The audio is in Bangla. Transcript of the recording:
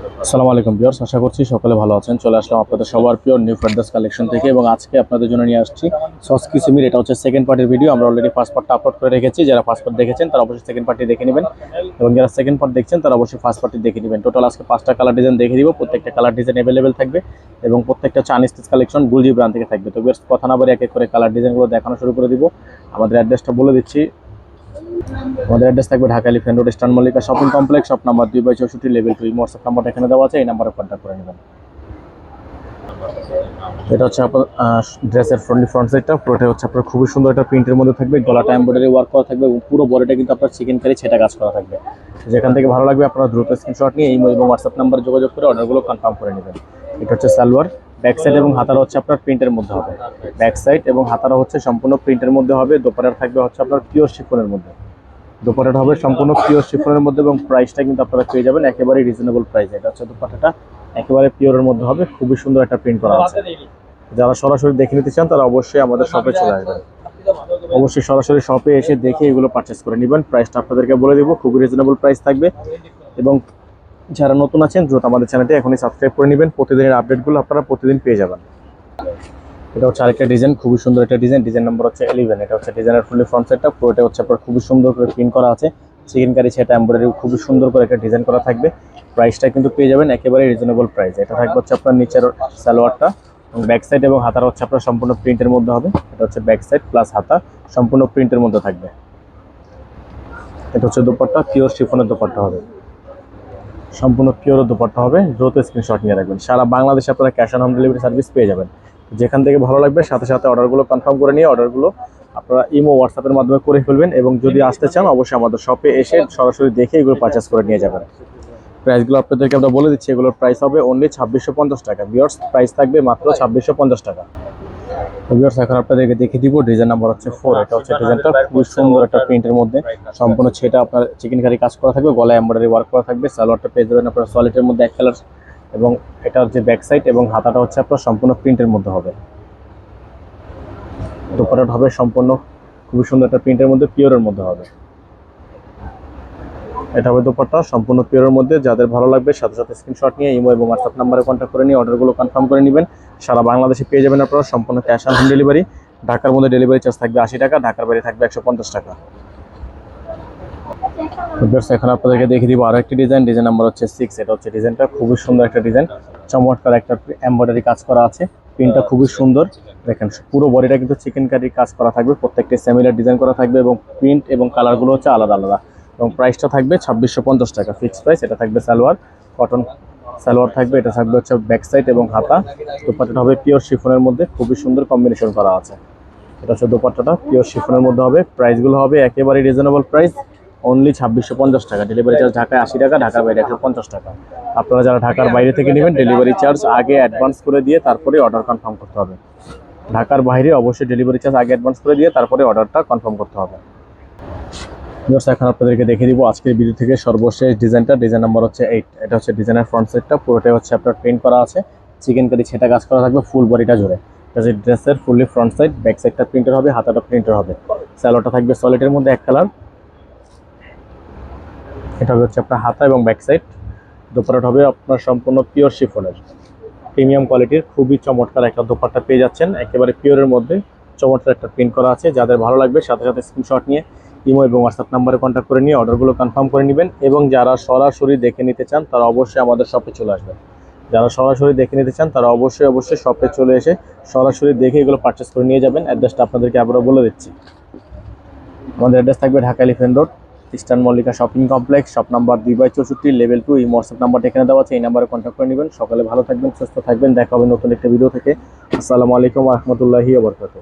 আসসালামু আলাইকুম বিয়ার্স আশা করছি সকলে ভালো আছেন। চলে আসলাম আপনাদের সবার পিওর নিউ ফ্রেন্ডার্স কালেকশন থেকে এবং আজকে আপনাদের জন্য নিয়ে আসছি সস কিসিমির এটা হচ্ছে সেকেন্ড পার্টির ভিডিও আমরা অলরেডি ফার্স্ট পার্টটা আপলোড করে রেখেছি। যারা ফার্স্ট পার্ট দেখেছেন, তারা অবশ্যই সেকেন্ড পার্টি দেখে নেবেন। এবং যারা সেকেন্ড পার্ট দেখছেন, তারা অবশ্যই ফার্স্ট পার্টি দেখে নেবেন। টোটাল আজকে পাঁচটা কালার ডিজাইন দেখে দিব। প্রত্যেকটা কালার ডিজাইন অ্যাভেলেবেল থাকবে এবং প্রত্যেকটা চাইনিজ কালেকশন গুলজি ব্রান্ড থেকে থাকবে। তো বিয়ার্স কথা না বলে এক এক করে কালার ডিজাইনগুলো দেখানো শুরু করে দিব। আমাদের অ্যাড্রেসটা বলে দিচ্ছি। আমাদের অ্যাড্রেস থাকবে Dhaka Elephant Road Eastern Mallika shopping complex shop number দুই বাই চৌষট্টি লেভেল টু হোয়াটসঅ্যাপ নাম্বার এখানে দেওয়া আছে, এই নাম্বারে কন্ট্যাক্ট করে নেবেন। এটা হচ্ছে আপনার ড্রেসের ফ্রন্ট ফ্রন্ট সাইডটা পুরোটা হচ্ছে আপনার খুবই সুন্দর একটা প্রিন্টের মধ্যে থাকবে, গলাটা এমব্রয়ডারি ওয়ার্ক করা থাকবে এবং পুরো বডিটা কিন্তু আপনার চিকেন কারি ছেটা কাজ করা থাকবে। যেখান থেকে ভালো লাগবে আপনারা দ্রুত স্ক্রিনশট নিয়ে এই এবং হোয়াটসঅ্যাপ নাম্বারে যোগাযোগ করে অর্ডারগুলো কনফার্ম করে নেবেন। এটা হচ্ছে সালোয়ার ব্যাক সাইড এবং হাতারা হচ্ছে আপনার প্রিন্টের মধ্যে হবে। ব্যাক সাইড এবং হাতারা হচ্ছে সম্পূর্ণ প্রিন্টের মধ্যে হবে দোপাটার থাকবে হচ্ছে আপনার পিওর শিফনের মধ্যে। দোপাটাটা হবে সম্পূর্ণ পিওর শিফনের মধ্যে এবং প্রাইসটা কিন্তু আপনারা পেয়ে যাবেন একেবারে রিজনেবল প্রাইস এটা হচ্ছে দোপাটাটা একেবারে পিওরের মধ্যে হবে খুবই সুন্দর একটা প্রিন্ট করা আছে। যারা সরাসরি দেখে নিতে চান তারা অবশ্যই আমাদের শপে চলে আসবেন। অবশ্যই সরাসরি শপে এসে দেখে এগুলো পারচেস করে নেবেন। প্রাইসটা আপনাদেরকে বলে দেবো খুবই রিজনেবল প্রাইস থাকবে। এবং যারা নতুন আছেন দ্রুত আমাদের চ্যানেলটি এখনই সাবস্ক্রাইব করে নেবেন। প্রতিদিনের আপডেটগুলো আপনারা প্রতিদিন পেয়ে যাবেন। এটা হচ্ছে আরেকটা ডিজাইন, খুবই সুন্দর একটা ডিজাইন। ডিজাইন নাম্বার হচ্ছে এলিভেন এটা হচ্ছে ডিজাইনের ফুলি ফ্রন্ট সেটটা পুরোটা হচ্ছে আপনার খুবই সুন্দর করে প্রিন্ট করা আছে। চিকেন কারি সেটা এমব্রয়ডারি খুবই সুন্দর করে একটা ডিজাইন করা থাকবে। প্রাইসটা কিন্তু পেয়ে যাবেন একেবারে রিজনেবল প্রাইস এটা থাকবে হচ্ছে আপনার নিচের সালোয়ারটা এবং ব্যাক সাইড এবং হাতার হচ্ছে আপনার সম্পূর্ণ প্রিন্টের মধ্যে হবে। এটা হচ্ছে ব্যাক সাইড প্লাস হাতা, সম্পূর্ণ প্রিন্টের মধ্যে থাকবে। এটা হচ্ছে দোপাট্টা পিওর শিফনের দোপাট্টা হবে। সম্পূর্ণ পিওর দোপাট্টা হবে। দ্রুত স্ক্রিনশট নিয়ে রাখবেন। সারা বাংলাদেশে আপনারা cash on home delivery service পেয়ে যাবেন। যেখান থেকে ভালো লাগবে, সাথে সাথে অর্ডারগুলো কনফার্ম করে নিয়ে অর্ডারগুলো আপনারা ইমো হোয়াটসঅ্যাপের মাধ্যমে করে ফেলবেন এবং যদি আসতে চান, অবশ্যই আমাদের শপে এসে সরাসরি দেখে এগুলো পারচেস করে নিয়ে যাবেন। প্রাইসগুলো আপনাদেরকে আমরা বলে দিচ্ছি, এগুলোর প্রাইস হবে অনলি ছাব্বিশশো পঞ্চাশ টাকা। বিয়ার্স প্রাইস থাকবে মাত্র ছাব্বিশশো পঞ্চাশ টাকা। বিয়ার্স এখন আপনাদেরকে দেখে দিব ডিজাইন নাম্বার হচ্ছে ফোর এটা হচ্ছে ডিজাইনটা খুবই সুন্দর একটা প্রিন্টের মধ্যে। সম্পূর্ণ ছেটা আপনার চিকেন কারি কাজ করা থাকবে, গলায় এমব্রয়ডারি ওয়ার্ক করা থাকবে, সালোয়ারটা পেয়ে যাবেন আপনার সলিটের মধ্যে এক কালার এবং এটা হচ্ছে ব্যাক সাইড এবং হাতাটা হচ্ছে আপনার সম্পূর্ণ প্রিন্টের মধ্যে হবে। দোপাটাটা হবে সম্পূর্ণ খুবই সুন্দর একটা প্রিন্টের মধ্যে পিওরের মধ্যে হবে। এটা হবে দোপাট্টা সম্পূর্ণ পিওরের মধ্যে। যাদের ভালো লাগবে, সাথে সাথে স্ক্রিনশট নিয়ে ইমো এবং হোয়াটসঅ্যাপ নাম্বারে কন্ট্যাক্ট করে নিয়ে অর্ডারগুলো কনফার্ম করে নেবেন। সারা বাংলাদেশে পেয়ে যাবেন আপনারা সম্পূর্ণ ক্যাশ অন হোম ডেলিভারি ঢাকার মধ্যে ডেলিভারি চার্জ থাকবে আশি টাকা, ঢাকার বাইরে থাকবে একশো পঞ্চাশ টাকা। এখন আপনাদেরকে দেখে দিব আরও একটি ডিজাইন ডিজাইন নাম্বার হচ্ছে সিক্স এটা হচ্ছে ডিজাইনটা খুবই সুন্দর একটা ডিজাইন চমৎকার একটা এমব্রয়ডারি কাজ করা আছে। প্রিন্টটা খুবই সুন্দর। দেখেন, পুরো বডিটা কিন্তু চিকেন কারির কাজ করা থাকবে। প্রত্যেকটা সেমিলার ডিজাইন করা থাকবে এবং প্রিন্ট এবং কালারগুলো হচ্ছে আলাদা আলাদা। এবং প্রাইসটা থাকবে ছাব্বিশশো পঞ্চাশ টাকা। ফিক্স প্রাইস এটা থাকবে সালোয়ার। কটন সালোয়ার থাকবে। এটা থাকবে হচ্ছে ব্যাক সাইড এবং হাতা। দোপাট্টাটা হবে পিওর শিফনের মধ্যে। খুবই সুন্দর কম্বিনেশন করা আছে। এটা হচ্ছে দোপাট্টাটা পিওর শিফনের মধ্যে হবে। প্রাইসগুলো হবে একেবারে রিজনেবল প্রাইস অনলি ছাব্বিশশো পঞ্চাশ টাকা। ডেলিভারি চার্জ ঢাকায় আশি টাকা ঢাকার বাইরে একশো পঞ্চাশ টাকা। আপনারা যারা ঢাকার বাইরে থেকে নেবেন ডেলিভারি চার্জ আগে অ্যাডভান্স করে দিয়ে তারপরে অর্ডার কনফার্ম করতে হবে। ঢাকার বাইরে অবশ্যই ডেলিভারি চার্জ আগে অ্যাডভান্স করে দিয়ে তারপরে অর্ডারটা কনফার্ম করতে হবে। এখন আপনাদেরকে দেখে দিব আজকের ভিডিও থেকে সর্বশেষ ডিজাইনটা ডিজাইন নাম্বার হচ্ছে এইট এটা হচ্ছে ডিজাইনের ফ্রন্ট সেটটা পুরোটাই হচ্ছে আপনার প্রিন্ট করা আছে। চিকেন কারি ছেটা কাজ করা থাকবে ফুল বডিটা জুড়ে। ড্রেসের ফুললি ফ্রন্ট সাইড ব্যাক সাইডটা প্রিন্টের হবে, হাতাটা প্রিন্টের হবে। স্যালোটা থাকবে সলিডের মধ্যে এক কালার এটা হচ্ছে আপনার হাতা এবং ব্যাক সাইড দোপাট্টা হবে আপনার সম্পূর্ণ পিওর শিফনের প্রিমিয়াম কোয়ালিটির খুবই চমৎকার একটা দোপাট্টা পেয়ে যাচ্ছেন। একেবারে পিওরের মধ্যে চমৎকার একটা প্রিন্ট করা আছে। যাদের ভালো লাগবে, সাথে সাথে স্ক্রিনশট নিয়ে ইমো এবং হোয়াটসঅ্যাপ নাম্বারে কন্ট্যাক্ট করে নিয়ে অর্ডারগুলো কনফার্ম করে নেবেন এবং যারা সরাসরি দেখে নিতে চান, তারা অবশ্যই আমাদের শপে চলে আসবেন। যারা সরাসরি দেখে নিতে চান, তারা অবশ্যই অবশ্যই শপে চলে এসে সরাসরি দেখে এগুলো পারচেস করে নিয়ে যাবেন। অ্যাড্রেসটা আপনাদেরকে আবারও বলে দিচ্ছি। আমাদের অ্যাড্রেস থাকবে Dhaka Elephant Road Eastern Mallika shopping complex, shop number দুই বাই চৌষট্টি, লেভেল টু, এই হোয়াটসঅ্যাপ নাম্বারটা এখানে দেওয়া আছে, এই নাম্বারে কন্ট্যাক্ট করে নেবেন। সকালে ভালো থাকবেন, সুস্থ থাকবেন, দেখা হবে নতুন একটা ভিডিও থেকে। আসসালামু আলাইকুম রহমতুল্লাহি আবরকাত